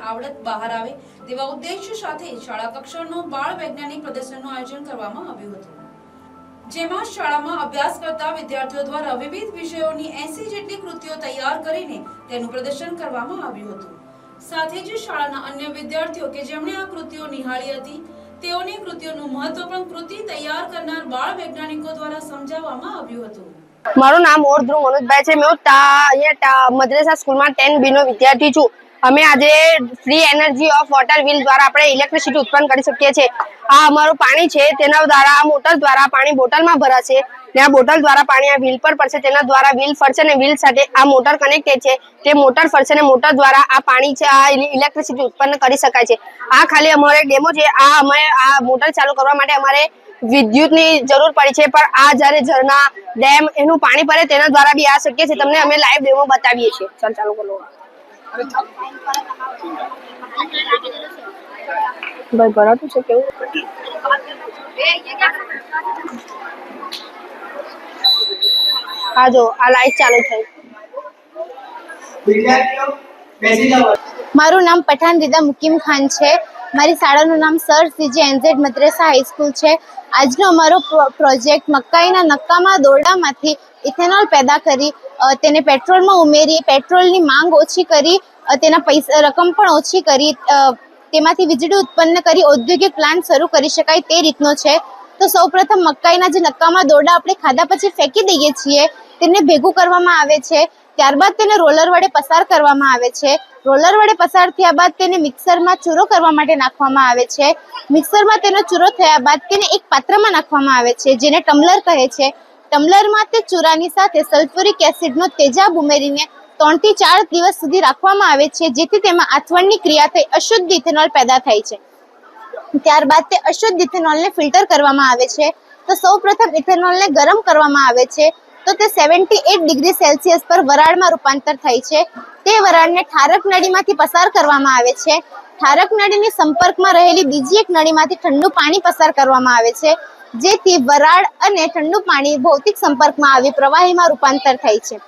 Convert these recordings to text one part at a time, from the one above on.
આવડત બહાર આવે તેવા ઉદ્દેશ્ય સાથે શાળા કક્ષાનો બાળ વૈજ્ઞાનિક પ્રદર્શનનું આયોજન કરવામાં આવ્યું હતું. જેમાં શાળામાં અભ્યાસ કરતા વિદ્યાર્થીઓ દ્વારા વિવિધ વિષયોની 80 જેટલી કૃતિઓ તૈયાર કરીને તેનું પ્રદર્શન કરવામાં આવ્યું હતું. સાથે જ શાળાના અન્ય વિદ્યાર્થીઓ કે જેમણે આ કૃતિઓ નિહાળી હતી, તેઓની કૃતિઓનું મહત્વ પણ કૃતિ તૈયાર કરનાર બાળ વૈજ્ઞાનિકો દ્વારા સમજાવવામાં આવ્યું હતું. મારું નામ ઓર ધ્રુવ મનોજભાઈ છે. તા અહીંયા મદ્રેસા સ્કૂલમાં ટેન બી નો વિદ્યાર્થી છું. અમે આજે free energy of water wheel દ્વારા આપણે ઇલેક્ટ્રિસિટી ઉત્પન્ન કરી શકીએ છીએ. આ અમારું પાણી છે. તેના દ્વારા, મોટર દ્વારા પાણી બોટલમાં ભરાશે. ને આ બોટલ દ્વારા પાણી આ વ્હીલ પર પડશે, તેના દ્વારા વ્હીલ ફરશે ને વ્હીલ સાથે આ મોટર કનેક્ટેડ છે. તે મોટર ફરશે ને મોટર દ્વારા આ પાણી છે, આ ઇલેક્ટ્રિસિટી ઉત્પન્ન કરી શકાય છે. આ ખાલી અમારે ડેમો છે, આ અમે આ મોટર ચાલુ કરવા માટે અમારે વિદ્યુતની જરૂર પડી છે, પણ આ જ્યારે ઝરણા, ડેમ એનું પાણી પડે તેના દ્વારા બી આ શક્ય છે. તમને અમે લાઈવ ડેમો બતાવીએ છીએ. ચાલ, ચાલુ કરો ભાઈ, ભરાતું છે, કેવું? હા જો, આ લાઈટ ચાલુ થઈ. મારું નામ પઠાણ રીદા મુકીમ ખાન છે. મારી શાળાનું નામ sir C J N Z Madressa high school છે. આજનો અમારો પ્રો- પ્રોજેક્ટ મકાઈના નક્કામાં દોરડામાંથી ઇથેનોલ પેદા કરી તેને પેટ્રોલમાં ઉમેરી, પેટ્રોલની માંગ ઓછી કરી તેના પૈસા, રકમ પણ ઓછી કરી તેમાંથી વીજળી ઉત્પન્ન કરી ઔદ્યોગિક પ્લાન્ટ શરૂ કરી શકાય તે રીતનો છે. તો સૌપ્રથમ મકાઈના જે નક્કામાં દોરડા આપણે ખાધા પછી ફેંકી દઈએ છીએ તેને ભેગું કરવામાં આવે છે. ત્યારબાદ તેને રોલર વડે પસાર કરવામાં આવે છે. રોલર વડે પસાર થયા બાદ તેને મિક્સરમાં ચૂરો કરવા માટે નાખવામાં આવે છે. મિક્સરમાં તેનો ચૂરો થયા બાદ તેને એક પાત્રમાં નાખવામાં આવે છે, જેને ટમ્લર કહે છે. ટમ્લરમાં તે ચૂરાની સાથે સલ્ફ્યુરિક એસિડનો તેજાબ ઉમેરીને ત્રણથી ચાર દિવસ સુધી રાખવામાં આવે છે, જેથી તેમાં આથવણની ક્રિયા થઈ, અશુદ્ધ ઇથેનોલ પેદા થાય છે. ત્યારબાદ તે અશુદ્ધ ઇથેનોલને ફિલ્ટર કરવામાં આવે છે. તો સૌપ્રથમ ઇથેનોલને ગરમ કરવામાં આવે છે. તો તે સેવન્ટી એટ ડિગ્રી સેલ્સિયસ પર વરાળમાં રૂપાંતર થાય છે. તે વરાળને ઠારક નળીમાંથી પસાર કરવામાં આવે છે. ઠારક નળીની સંપર્કમાં રહેલી બીજી એક નળીમાંથી ઠંડુ પાણી પસાર કરવામાં આવે છે, જેથી વરાળ અને ઠંડુ પાણી ભૌતિક સંપર્કમાં આવી પ્રવાહીમાં રૂપાંતર થાય છે.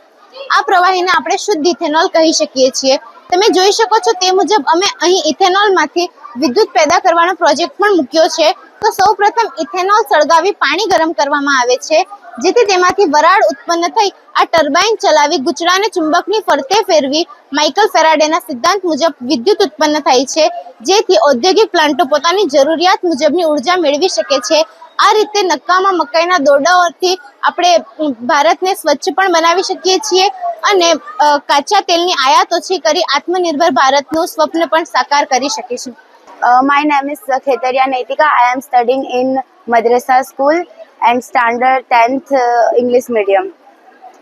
આ પ્રવાહીને આપણે શુદ્ધ ઇથેનોલ કહી શકીએ છીએ. તમે જોઈ શકો છો તે મુજબ અમે અહીં ઇથેનોલમાંથી વિદ્યુત પેદા કરવાનો પ્રોજેક્ટ પણ મૂક્યો છે. તો સૌપ્રથમ ઇથેનોલ સળગાવી પાણી ગરમ કરવામાં આવે છે, જેથી તેમાંથી વરાળ ઉત્પન્ન થઈ આ ટર્બાઇન ચલાવી ગુચડાને ચુંબકની ફરતે ફેરવી માઇકલ ફેરાડેના સિદ્ધાંત મુજબ વિદ્યુત ઉત્પન્ન થાય છે, જેથી ઔદ્યોગિક પ્લાન્ટો પોતાની જરૂરિયાત મુજબની ઊર્જા મેળવી શકે છે. આ રીતે નક્કામાં મકાઈના દોરડાઓથી આપણે ભારતને સ્વચ્છ પણ બનાવી શકીએ છીએ અને કાચા તેલની આયાત ઓછી કરી આત્મનિર્ભર ભારતનું સ્વપ્ન પણ સાકાર કરી શકીશું. Uh, my name is uh, Khetaria Naitika. I am studying in Madrasa School and Standard 10th uh, English Medium.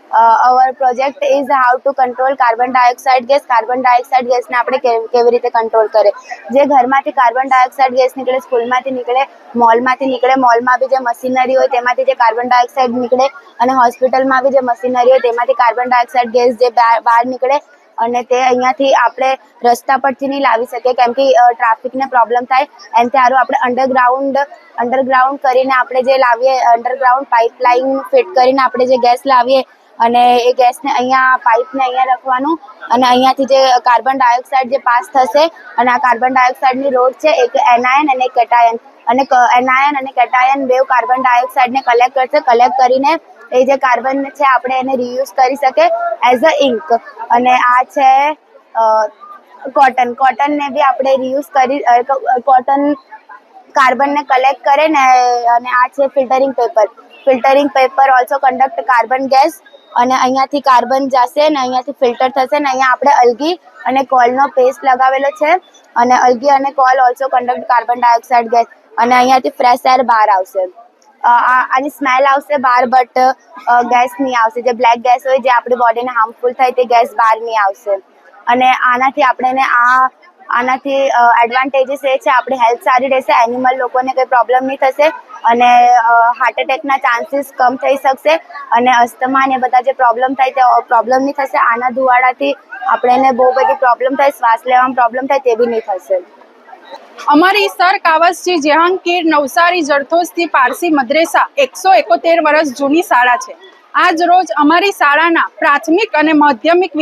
Uh, our project is how to control carbon dioxide gas. Carbon dioxide gas ને આપણે કેવી રીતે control કરે જે ઘરમાંથી carbon dioxide gas નીકળે સ્કૂલમાંથી નીકળે મોલમાંથી નીકળે મોલમાં બી જે મશીનરી હોય તેમાંથી જે કાર્બન ડાયોક્સાઇડ નીકળે અને હોસ્પિટલમાં બી જે મશીનરી હોય તેમાંથી કાર્બન ડાયોક્સાઇડ ગેસ જે બહાર નીકળે અને તે અહીંયાથી આપણે રસ્તા પરથી નહીં લાવી શકીએ, કેમ કે ટ્રાફિકને પ્રોબ્લેમ થાય. એમ સારું આપણે અંડરગ્રાઉન્ડ અંડરગ્રાઉન્ડ કરીને આપણે જે લાવીએ અંડરગ્રાઉન્ડ પાઇપલાઇન ફિટ કરીને આપણે જે ગેસ લાવીએ અને એ ગેસને અહીંયા પાઇપને અહીંયા રાખવાનું અને અહીંયાથી જે કાર્બન ડાયોક્સાઇડ જે પાસ થશે અને આ કાર્બન ડાયોક્સાઇડની રોડ છે, એક એનાયન અને કેટાયન અને એનાયન અને કેટાયન બેવ કાર્બન ડાયોક્સાઇડને કલેક્ટ કરશે કલેક્ટ કરીને એ જે કાર્બન છે, આપણે એને રીયુઝ કરી શકે એઝ અ ઇન્ક અને આ છે કોટન કોટનને બી આપણે રીયુઝ કરી કોટન કાર્બનને કલેક્ટ કરે ને, અને આ છે filtering paper filtering paper also conduct carbon gas અને અહીંયાથી કાર્બન જશે ને અહીંયાથી ફિલ્ટર થશે ને અહીંયા આપણે અલગી અને કોલનો પેસ્ટ લગાવેલો છે. અને અલગી અને coal also conduct carbon dioxide gas અને અહીંયાથી ફ્રેશ એર બહાર આવશે. આની સ્મેલ આવશે બહાર બટ ગેસ નહીં આવશે. જે બ્લેક ગેસ હોય, જે આપણી બોડીને હાર્મફુલ થાય, તે ગેસ બહાર નહીં આવશે. અને આનાથી આપણે આ, આનાથી એડવાન્ટેજીસ એ છે, આપણી હેલ્થ સારી રહેશે એનિમલ લોકોને કંઈ પ્રોબ્લેમ નહીં થશે, અને હાર્ટ એટેકના ચાન્સીસ કમ થઈ શકશે, અને અસ્થમા ને બધા જે પ્રોબ્લેમ થાય, તે પ્રોબ્લેમ નહીં થશે. આના ધુવાડાથી આપણે બહુ બધી પ્રોબ્લેમ થાય, શ્વાસ લેવામાં પ્રોબ્લેમ થાય, તે બી નહીં થશે. અમારી સર કાવસજી જેહાંગીર નવસારી જરથોસ્તી પારસી મદ્રેસા એકસો એકોતેર વર્ષ જૂની શાળા છે. આજ રોજ અમારી શાળાના પ્રાથમિક અને માધ્યમિક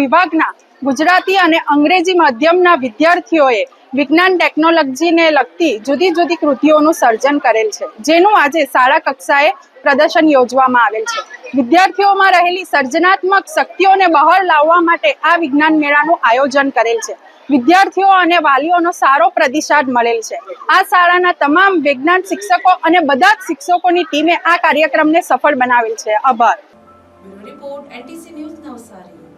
વિભાગના ગુજરાતી અને અંગ્રેજી માધ્યમના વિદ્યાર્થીઓએ વિજ્ઞાન ટેકનોલોજીને લગતી જુદી જુદી કૃતિઓનું સર્જન કરેલ છે, જેનું આજે શાળા કક્ષાએ પ્રદર્શન યોજવામાં આવેલ છે. વિદ્યાર્થીઓમાં રહેલી સર્જનાત્મક શક્તિઓને બહાર લાવવા માટે આ વિજ્ઞાન મેળાનું આયોજન કરેલ છે. વિદ્યાર્થીઓ અને વાલીઓનો સારો પ્રતિસાદ મળેલ છે. આ શાળાના તમામ વિજ્ઞાન શિક્ષકો અને બધા જ શિક્ષકોની ટીમે આ કાર્યક્રમને સફળ બનાવેલ છે. આભાર. Report, NTC news Navsari.